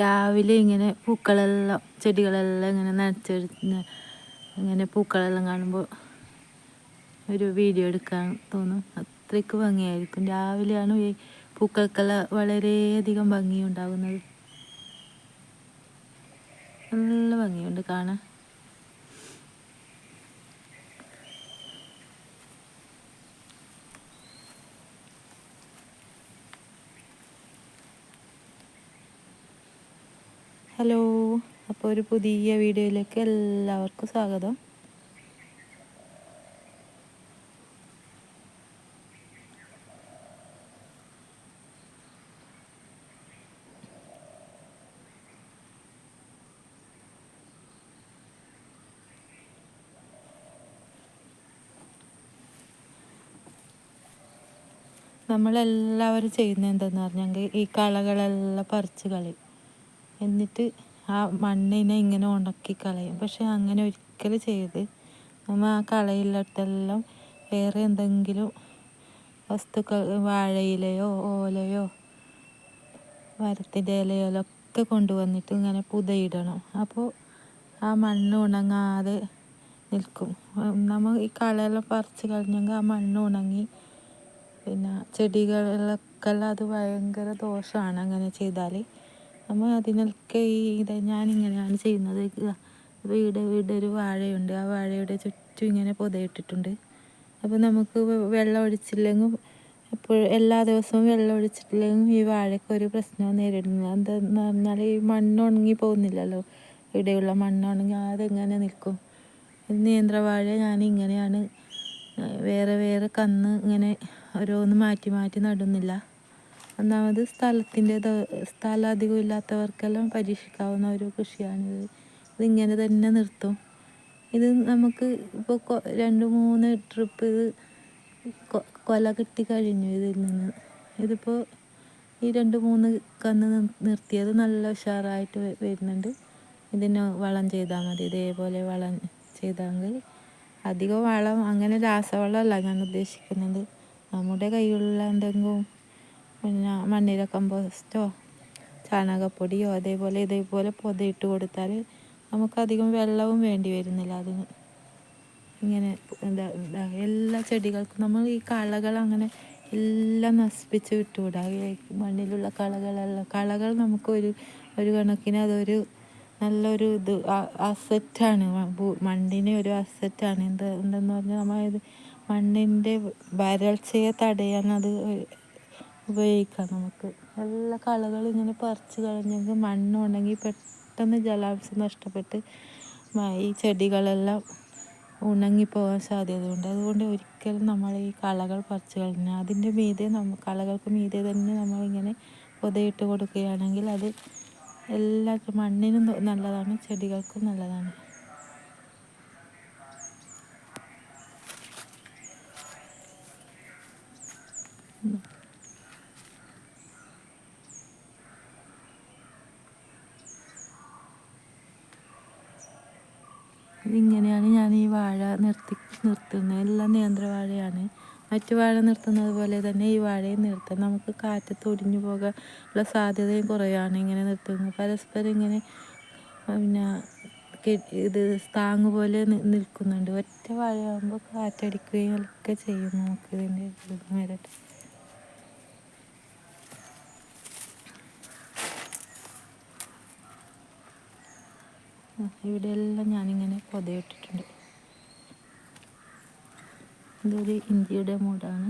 രാവിലെ ഇങ്ങനെ പൂക്കളെല്ലാം ചെടികളെല്ലാം ഇങ്ങനെ നനച്ചെടുത്ത് ഇങ്ങനെ പൂക്കളെല്ലാം കാണുമ്പോൾ ഒരു വീഡിയോ എടുക്കാൻ തോന്നും. അത്രയ്ക്ക് ഭംഗിയായിരിക്കും. രാവിലെയാണ് ഈ പൂക്കൾക്കെല്ലാം വളരെയധികം ഭംഗിയുണ്ടാകുന്നത്. നല്ല ഭംഗിയുണ്ട് കാണാൻ. ഹലോ അപ്പോൾ ഒരു പുതിയ വീഡിയോയിലേക്ക് എല്ലാവർക്കും സ്വാഗതം. നമ്മളെല്ലാവരും ചെയ്യുന്നത് എന്താണെന്ന് പറഞ്ഞെങ്കിൽ ഈ കളകളെല്ലാം പറിച്ച് കളയും. എന്നിട്ട് ആ മണ്ണിനെ ഇങ്ങനെ ഉണക്കി കളയും. പക്ഷെ അങ്ങനെ ഒരിക്കലും ചെയ്ത് നമ്മൾ ആ കളയില്ലത്തെല്ലാം വേറെ എന്തെങ്കിലും വസ്തുക്കൾ വാഴയിലയോ ഓലയോ മരത്തിന്റെ ഇലയോ ഒക്കെ കൊണ്ടുവന്നിട്ട് ഇങ്ങനെ പുതയിടണം. അപ്പോൾ ആ മണ്ണ് ഉണങ്ങാതെ നിൽക്കും. നമ്മൾ ഈ കളയെല്ലാം പറിച്ച് കളഞ്ഞെങ്കിൽ ആ മണ്ണ് ഉണങ്ങി പിന്നെ ചെടികളിലൊക്കെ അത് ഭയങ്കര ദോഷമാണ് അങ്ങനെ ചെയ്താൽ. നമ്മൾ അതിനൊക്കെ ഈ ഇത് ഞാനിങ്ങനെയാണ് ചെയ്യുന്നത്. വീട് വീട് ഒരു വാഴയുണ്ട്. ആ വാഴയുടെ ചുറ്റും ഇങ്ങനെ പുതയിട്ടിട്ടുണ്ട്. അപ്പോൾ നമുക്ക് വെള്ളം ഒഴിച്ചില്ലെങ്കിൽ അപ്പോൾ എല്ലാ ദിവസവും വെള്ളം ഒഴിച്ചിട്ടില്ലെങ്കിൽ ഈ വാഴയ്ക്ക് ഒരു പ്രശ്നവും നേരിടുന്നില്ല. എന്താണെന്ന് പറഞ്ഞാൽ ഈ മണ്ണ് ഉണങ്ങി പോകുന്നില്ലല്ലോ. ഇവിടെയുള്ള മണ്ണ് ഉണങ്ങി അതെങ്ങനെ നിൽക്കും? നിയന്ത്രവാഴ ഞാൻ ഇങ്ങനെയാണ് വേറെ വേറെ കന്ന് ഇങ്ങനെ ഓരോന്ന് മാറ്റി മാറ്റി നടുന്നില്ല. ഒന്നാമത് സ്ഥലത്തിന്റെ സ്ഥലം ഇല്ലാത്തവർക്കെല്ലാം പരീക്ഷിക്കാവുന്ന ഒരു കൃഷിയാണിത് ഇതിങ്ങനെ തന്നെ നിർത്തും. ഇത് നമുക്ക് ഇപ്പോൾ രണ്ട് മൂന്ന് ട്രിപ്പ് ഇത് കൊല കിട്ടി കഴിഞ്ഞു ഇതിൽ നിന്ന്. ഇതിപ്പോൾ ഈ രണ്ട് മൂന്ന് കന്ന് നിർത്തിയത് നല്ല ഉഷാറായിട്ട് വരുന്നുണ്ട്. ഇതിന് വളം ചെയ്താൽ മതി. ഇതേപോലെ വളം ചെയ്താൽ അധികം വളം അങ്ങനെ രാസവളമല്ല ഞാൻ ഉദ്ദേശിക്കുന്നത്. നമ്മുടെ കയ്യിലുള്ള എന്തെങ്കിലും പിന്നെ മണ്ണിര കമ്പോസ്റ്റോ ചാണകപ്പൊടിയോ അതേപോലെ ഇതേപോലെ പൊതയിട്ട് കൊടുത്താൽ നമുക്കധികം വെള്ളവും വേണ്ടി വരുന്നില്ല അതിന്. ഇങ്ങനെ എന്താ എല്ലാ ചെടികൾക്കും നമ്മൾ ഈ കളകൾ അങ്ങനെ എല്ലാം നശിപ്പിച്ച് വിട്ടുകൂടാ. മണ്ണിലുള്ള കളകളെല്ലാം കളകൾ നമുക്കൊരു ഒരു കണക്കിന് അതൊരു നല്ലൊരു ഇത് അസറ്റാണ്. മണ്ണിനെ ഒരു അസറ്റാണ്. എന്ത് എന്തെന്ന് പറഞ്ഞാൽ നമ്മൾ മണ്ണിന്റെ വരൾച്ചയെ തടയാൻ അത് ഉപയോഗിക്കാം നമുക്ക്. എല്ലാ കളകളും ഇങ്ങനെ പറിച്ച് കളഞ്ഞെങ്കിൽ മണ്ണുണ്ടെങ്കിൽ പെട്ടെന്ന് ജലാംശം നഷ്ടപ്പെട്ട് ഈ ചെടികളെല്ലാം ഉണങ്ങിപ്പോകാൻ സാധ്യതയുണ്ട്. അതുകൊണ്ട് ഒരിക്കലും നമ്മൾ ഈ കളകൾ പറിച്ച് കളഞ്ഞാൽ അതിന്റെ മീതെ നമ്മൾ കളകൾക്ക് മീതെ തന്നെ നമ്മളിങ്ങനെ പൊതയിട്ട് കൊടുക്കുകയാണെങ്കിൽ അത് എല്ലാ മണ്ണിനും നല്ലതാണ് ചെടികൾക്കും നല്ലതാണ്. ഇങ്ങനെയാണ് ഞാൻ ഈ വാഴ നിർത്തി നിർത്തുന്നത്. എല്ലാം നേന്ത്രവാഴയാണ് മറ്റു വാഴ നിർത്തുന്നത് പോലെ തന്നെ ഈ വാഴയെ നിർത്താം. നമുക്ക് കാറ്റത്ത് ഒടിഞ്ഞു പോകാനുള്ള സാധ്യതയും കുറയാണ് ഇങ്ങനെ നിർത്തുന്നത്. പരസ്പരം ഇങ്ങനെ പിന്നെ ഇത് താങ്ങ് പോലെ നിൽക്കുന്നുണ്ട്. ഒറ്റ വാഴയാകുമ്പോൾ കാറ്റടിക്കുകയും ഒക്കെ ചെയ്യും നമുക്ക് ഇതിന്റെ മേലിട്ട് ഇവിടെയെല്ലാം ഞാനിങ്ങനെ പൊതയിട്ടിട്ടുണ്ട്. ഇതൊരു ഇന്ത്യയുടെ മൂടാണ്